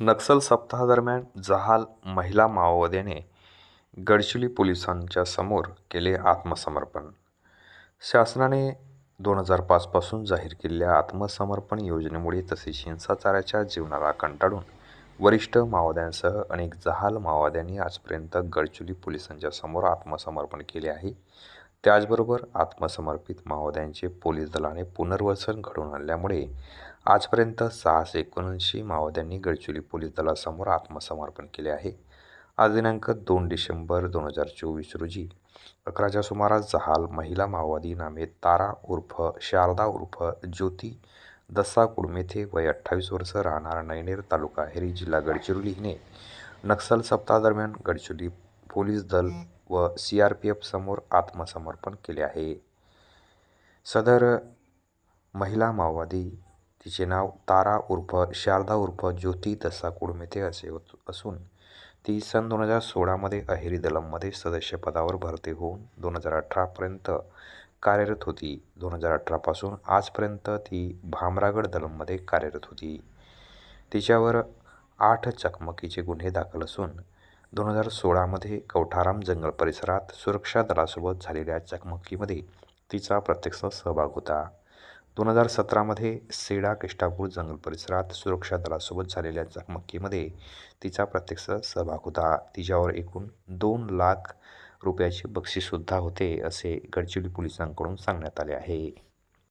नक्सल सप्ताहादरम्यान जहाल महिला माओवाद्याने गडचिरोली पोलिसांच्या समोर केले आत्मसमर्पण. शासनाने दोन हजार पाचपासून जाहीर केलेल्या आत्मसमर्पण योजनेमुळे तसेच हिंसाचाराच्या जीवनाला कंटाळून वरिष्ठ माओवाद्यांसह अनेक जहाल माओवाद्यांनी आजपर्यंत गडचिरोली पोलिसांच्या समोर आत्मसमर्पण केले आहे. त्याचबरोबर आत्मसमर्पित माओवाद्यांचे पोलीस दलाने पुनर्वसन घडवून आणल्यामुळे आजपर्यंत सहाशे एकोणऐंशी माओवाद्यांनी गडचिरोली पोलीस दलासमोर आत्मसमर्पण केले आहे. आज दिनांक दोन डिसेंबर दोन हजार चोवीस रोजी अकराच्या सुमारास जहाल महिला माओवादी नामे तारा उर्फ शारदा उर्फ ज्योती दस्सा कुडमेथे वय अठ्ठावीस वर्ष राहणार नयनेर तालुका हेरी जिल्हा गडचिरोली हिने नक्सल सप्ताहादरम्यान गडचिरोली पोलीस दल व सी आर पी एफ समोर आत्मसमर्पण केले आहे. सदर महिला माओवादी तिचे नाव तारा उर्फ शारदा उर्फ ज्योती दसा कुडमेते असे होत असून ती सन दोन हजार सोळामध्ये अहेरी दलममध्ये सदस्यपदावर भरती होऊन दोन हजार अठरापर्यंत कार्यरत होती. दोन हजार अठरापासून आजपर्यंत ती भामरागड दलममध्ये कार्यरत होती. तिच्यावर आठ चकमकीचे गुन्हे दाखल असून दोन हजार सोळामध्ये कवठाराम जंगल परिसरात सुरक्षा दलासोबत झालेल्या चकमकीमध्ये तिचा प्रत्यक्ष सहभाग होता. दोन हजार सतरामध्ये सेडा किष्टापूर जंगल परिसरात सुरक्षा दलासोबत झालेल्या चकमकीमध्ये तिचा प्रत्यक्ष सहभाग होता. तिच्यावर एकूण दोन लाख रुपयाचे बक्षीससुद्धा होते असे गडचिरोली पोलिसांकडून सांगण्यात आले आहे.